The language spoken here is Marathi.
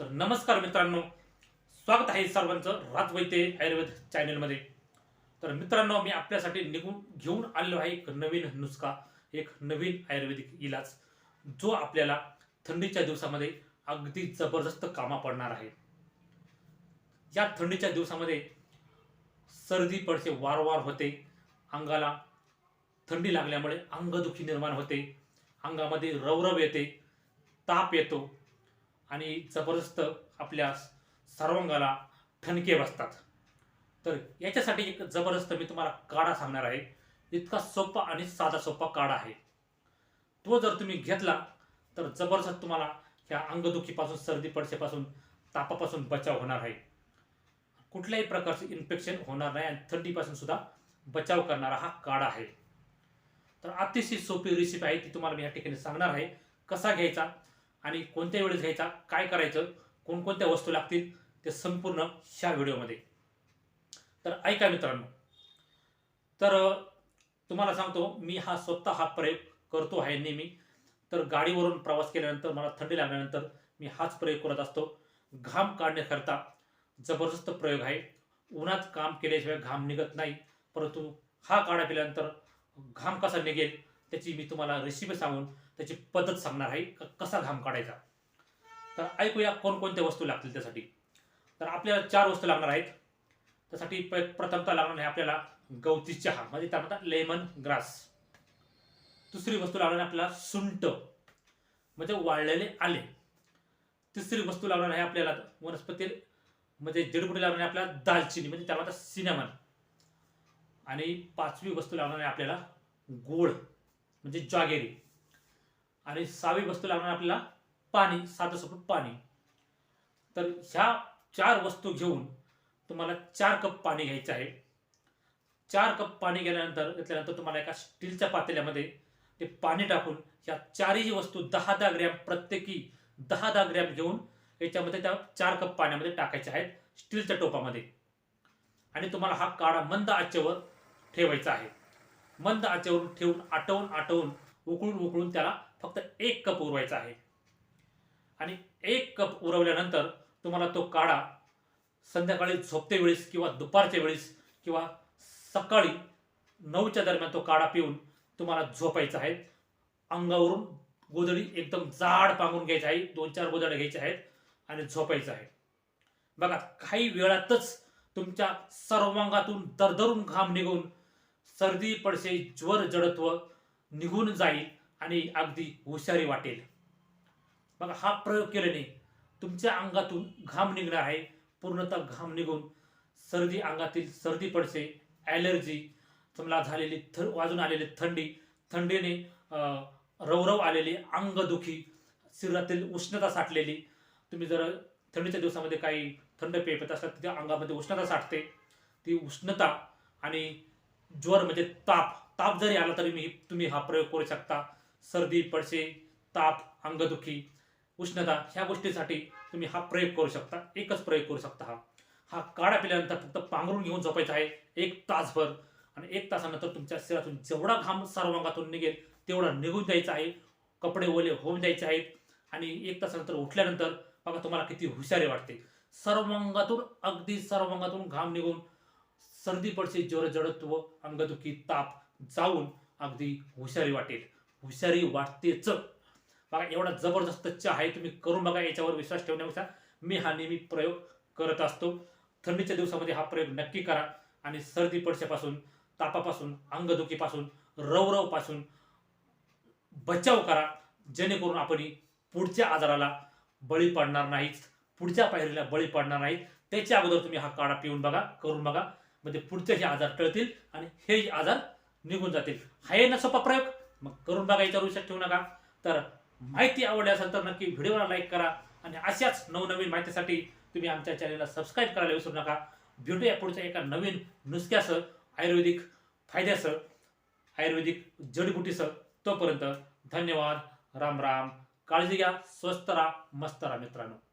तर नमस्कार मित्रांनो. स्वागत आहे सर्वांचं राजवैते आयुर्वेद चॅनलमध्ये. तर मित्रांनो मी आपल्यासाठी निघून घेऊन आलेलो आहे एक नवीन नुस्खा एक नवीन आयुर्वेदिक इलाज जो आपल्याला थंडीच्या दिवसामध्ये अगदी जबरदस्त कामा पडणार आहे. या थंडीच्या दिवसामध्ये सर्दी पडसे वारंवार होते. अंगाला थंडी लागल्यामुळे अंगदुखी निर्माण होते. अंगामध्ये रवरव येते ताप येतो. आणि जबरदस्त आपल्या सर्वांगाला ठणके बसतात. तर याच्यासाठी एक जबरदस्त मी तुम्हाला काढा सांगणार आहे. इतका सोपा आणि साधा सोपा काढा आहे. तो जर तुम्ही घेतला तर जबरदस्त तुम्हाला ह्या अंगदुखीपासून सर्दी पडसेपासून तापापासून बचाव होणार आहे. कुठल्याही प्रकारचे इन्फेक्शन होणार नाही आणि थंडीपासून सुद्धा बचाव करणारा हा काढा आहे. तर अतिशय सोपी रेसिपी आहे ती तुम्हाला मी या ठिकाणी सांगणार आहे. कसा घ्यायचा? आणि कोणत्या वेळेस घ्यायचा काय करायचं कोणकोणत्या वस्तू लागतील ते संपूर्ण ह्या व्हिडिओमध्ये. तर ऐका मित्रांनो. तर तुम्हाला सांगतो मी हा स्वतः हा प्रयोग करतो आहे नेहमी. तर गाडीवरून प्रवास केल्यानंतर मला थंडी लागल्यानंतर मी हाच प्रयोग करत असतो. घाम काढण्याकरता जबरदस्त प्रयोग आहे. उन्हात काम केल्याशिवाय घाम निघत नाही परंतु हा काढा पिल्यानंतर घाम कसा निघेल त्याची मी तुम्हाला रेसिपी सांगून त्याची पद्धत सांगणार आहे क- कसा घाम काढायचा. तर ऐकूया कोणकोणत्या वस्तू लागतील त्यासाठी. तर आपल्याला चार वस्तू लागणार आहेत. त्यासाठी प- प्रथमतः लागणार आहे आपल्याला गवती चहा म्हणजे त्या म्हणतात लेमन ग्रास दुसरी वस्तू लागणार आहे आपल्याला सुंट. म्हणजे वाळलेले आले. तिसरी वस्तू लागणार आहे आपल्याला वनस्पती म्हणजे जडबुडी लागणार आहे आपल्याला दालचिनी. म्हणजे त्याला म्हणतात सिनेमन आणि पाचवी वस्तू लागणार आहे आपल्याला गोळ. म्हणजे जागेरी. आणि सहावी वस्तू लागणार आपल्याला पाणी साधं सोपं पाणी. तर ह्या चार वस्तू घेऊन तुम्हाला चार कप पाणी घ्यायचं आहे. चार कप पाणी गेल्यानंतर घेतल्यानंतर तुम्हाला एका स्टीलच्या पातेल्यामध्ये ते पाणी टाकून ह्या चारही वस्तू दहा दहा ग्रॅम प्रत्येकी दहा दहा ग्रॅम घेऊन याच्यामध्ये त्या चार कप पाण्यामध्ये टाकायच्या आहेत स्टीलच्या टोपामध्ये. आणि तुम्हाला हा काढा मंद आचेवर ठेवायचा आहे. मंद आचेवरून ठेवून आटवून आटवून उकळून उकळून त्याला फक्त एक कप उरवायचा आहे. आणि एक कप उरवल्यानंतर तुम्हाला तो काढा. संध्याकाळी झोपते वेळेस किंवा दुपारच्या वेळेस किंवा सकाळी नऊच्या दरम्यान तो काढा पिऊन तुम्हाला झोपायचा आहे. अंगावरून गोधडी एकदम जाड पांगून घ्यायची आहे. दोन चार गोधड्या घ्यायच्या आहेत आणि झोपायचं आहे. बघा काही वेळातच तुमच्या सर्वांगातून दरदरून घाम निघून सर्दी पडसे ज्वर जडत्व निघून जाईल आणि अगदी हुशारी वाटेल. बघा हा प्रयोग केल्याने तुमच्या अंगातून घाम निघणार आहे. पूर्णतः घाम निघून सर्दी अंगातील सर्दी पडसे ॲलर्जी तुम्हाला झालेली थ वाजून आलेली थंडी थंडीने रवरव आलेली अंगदुखी शरीरातील उष्णता साठलेली. तुम्ही जर थंडीच्या दिवसामध्ये काही थंड पेय पित असतात तिच्या अंगामध्ये उष्णता साठते. ती उष्णता आणि ज्वर म्हणजे ताप. ताप जरी आला तरी मी तुम्ही हा प्रयोग करू शकता. सर्दी पडसे ताप अंगदुखी उष्णता ह्या गोष्टीसाठी तुम्ही हा प्रयोग करू शकता. एकच प्रयोग करू शकता हा. हा काढा पिल्यानंतर फक्त पांघरून घेऊन झोपायचा आहे. एक तासभर. आणि एक तासानंतर तुमच्या शरीरातून जेवढा घाम सर्वांगातून निघेल तेवढा निघून द्यायचा आहे. कपडे ओले होऊन द्यायचे आहेत. आणि एक तासानंतर उठल्यानंतर बघा तुम्हाला किती हुशारी वाटते. सर्वांगातून अगदी सर्वांगातून घाम निघून सर्दी पडसे ज्वर जडत्व अंगदुखी ताप जाऊन अगदी हुशारी वाटेल. हुशारी वाटतेच बघा एवढा जबरदस्त चहा आहे तुम्ही करून बघा याच्यावर विश्वास ठेवण्यापेक्षा मी हा नेहमी प्रयोग करत असतो. थंडीच्या दिवसामध्ये हा प्रयोग नक्की करा आणि सर्दी पडशापासून तापापासून अंगदुखीपासून रवरवपासून बचाव करा जेणेकरून आपण पुढच्या आजाराला बळी पडणार नाहीत. पुढच्या पायरीला बळी पडणार नाहीत. त्याच्या अगोदर तुम्ही हा काढा पिऊन बघा करून बघा. म्हणजे पुढचे हे आजार टळतील आणि हे आजार निघून जातील. हा ना सोपा प्रयोग. मग करून बघा याच्यावर विश्वास ठेवू नका. तर माहिती आवडली असेल तर नक्की व्हिडिओला लाईक करा आणि अशाच नवनवीन माहितीसाठी तुम्ही आमच्या चॅनलला सबस्क्राईब करायला विसरू नका. भेटूया पुढच्या एका नवीन नुसक्यासह आयुर्वेदिक फायद्यासह आयुर्वेदिक जडीबुटीसह. तोपर्यंत धन्यवाद. राम राम. काळजी घ्या. स्वस्त राहा. मस्त राहा मित्रांनो.